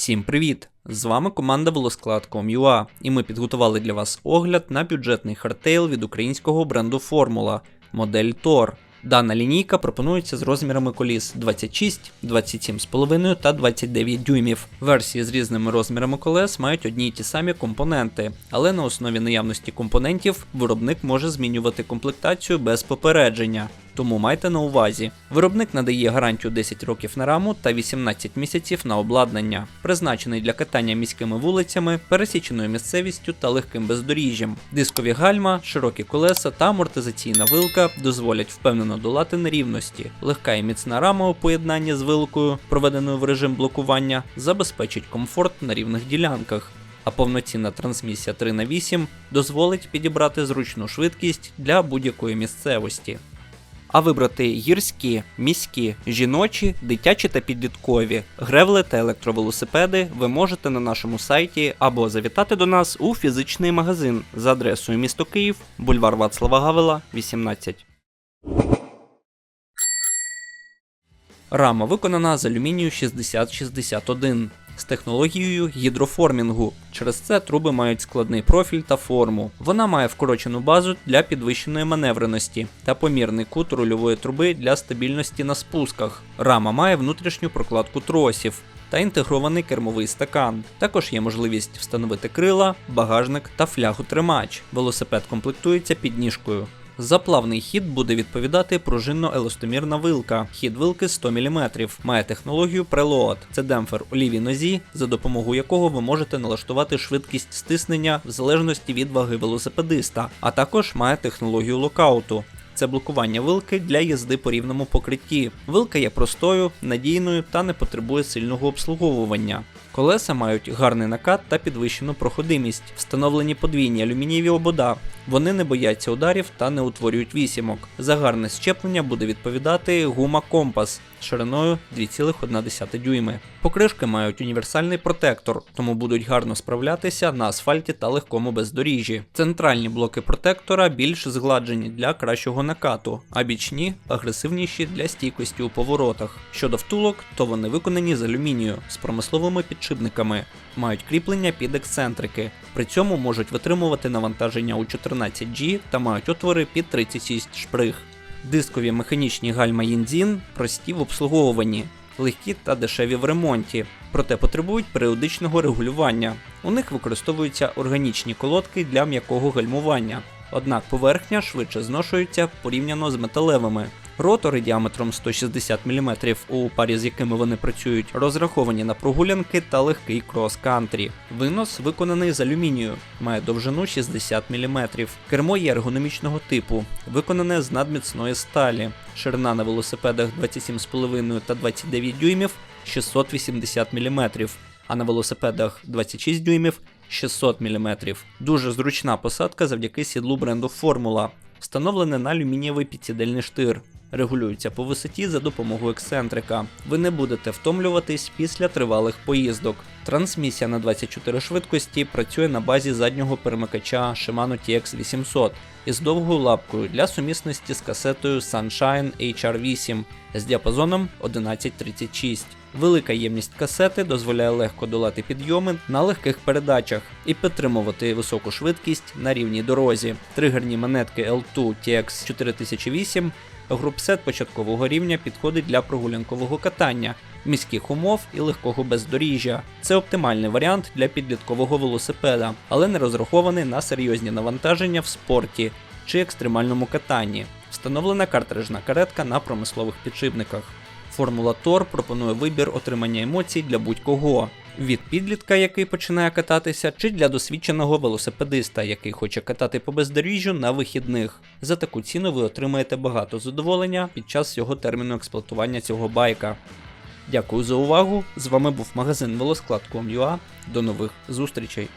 Всім привіт! З вами команда Велосклад.com.ua і ми підготували для вас огляд на бюджетний хардтейл від українського бренду Формула модель Tor. Дана лінійка пропонується з розмірами коліс 26, 27,5 та 29 дюймів. Версії з різними розмірами колес мають одні й ті самі компоненти, але на основі наявності компонентів виробник може змінювати комплектацію без попередження. Тому майте на увазі, виробник надає гарантію 10 років на раму та 18 місяців на обладнання, призначений для катання міськими вулицями, пересіченою місцевістю та легким бездоріжжям. Дискові гальма, широкі колеса та амортизаційна вилка дозволять впевнено долати нерівності. Легка і міцна рама у поєднанні з вилкою, проведеною в режим блокування, забезпечить комфорт на рівних ділянках. А повноцінна трансмісія 3х8 дозволить підібрати зручну швидкість для будь-якої місцевості. А вибрати гірські, міські, жіночі, дитячі та підліткові, гревли та електровелосипеди ви можете на нашому сайті або завітати до нас у фізичний магазин за адресою місто Київ, бульвар Вацлава Гавела, 18. Рама виконана з алюмінію 6061 з технологією гідроформінгу. Через це труби мають складний профіль та форму. Вона має вкорочену базу для підвищеної маневреності та помірний кут рульової труби для стабільності на спусках. Рама має внутрішню прокладку тросів. Та інтегрований кермовий стакан. Також є можливість встановити крила, багажник та флягу тримач. Велосипед комплектується підніжкою. За плавний хід буде відповідати пружинно-еластомірна вилка. Хід вилки 100 мм. Має технологію Preload. Це демпфер у лівій нозі, за допомогою якого ви можете налаштувати швидкість стиснення в залежності від ваги велосипедиста, а також має технологію локауту. Це блокування вилки для їзди по рівному покритті. Вилка є простою, надійною та не потребує сильного обслуговування. Колеса мають гарний накат та підвищену проходимість, встановлені подвійні алюмінієві обода. Вони не бояться ударів та не утворюють вісімок. За гарне щеплення буде відповідати гума компас шириною 2,1 дюйми. Покришки мають універсальний протектор, тому будуть гарно справлятися на асфальті та легкому бездоріжжі. Центральні блоки протектора більш згладжені для кращого накату, а бічні агресивніші для стійкості у поворотах. Щодо втулок, то вони виконані з алюмінію з промисловими підшипниками, мають кріплення під ексцентрики. При цьому можуть витримувати навантаження у 14G та мають отвори під 36 шприг. Дискові механічні гальма Єнзін прості в обслуговуванні, легкі та дешеві в ремонті, проте потребують періодичного регулювання. У них використовуються органічні колодки для м'якого гальмування. Однак поверхня швидше зношується порівняно з металевими. Ротори діаметром 160 мм, у парі з якими вони працюють, розраховані на прогулянки та легкий крос-кантрі. Винос виконаний з алюмінію, має довжину 60 мм. Кермо є ергономічного типу, виконане з надміцної сталі. Ширина на велосипедах 27,5 та 29 дюймів 680 мм, а на велосипедах 26 дюймів 600 мм. Дуже зручна посадка завдяки сідлу бренду Формула. Встановлене на алюмінієвий підсідельний штир. Регулюється по висоті за допомогою ексцентрика. Ви не будете втомлюватись після тривалих поїздок. Трансмісія на 24 швидкості працює на базі заднього перемикача Shimano TX800 із довгою лапкою для сумісності з касетою Sunshine HR8 з діапазоном 1136. Велика ємність касети дозволяє легко долати підйоми на легких передачах і підтримувати високу швидкість на рівній дорозі. Тригерні монетки L2 TX 4008 Групсет початкового рівня підходить для прогулянкового катання, міських умов і легкого бездоріжжя. Це оптимальний варіант для підліткового велосипеда, але не розрахований на серйозні навантаження в спорті чи екстремальному катанні. Встановлена картриджна каретка на промислових підшипниках. Формула Тор пропонує вибір отримання емоцій для будь-кого. Від підлітка, який починає кататися, чи для досвідченого велосипедиста, який хоче катати по бездоріжжю на вихідних. За таку ціну ви отримаєте багато задоволення під час цього терміну експлуатування цього байка. Дякую за увагу! З вами був магазин Велосклад.com.ua. До нових зустрічей!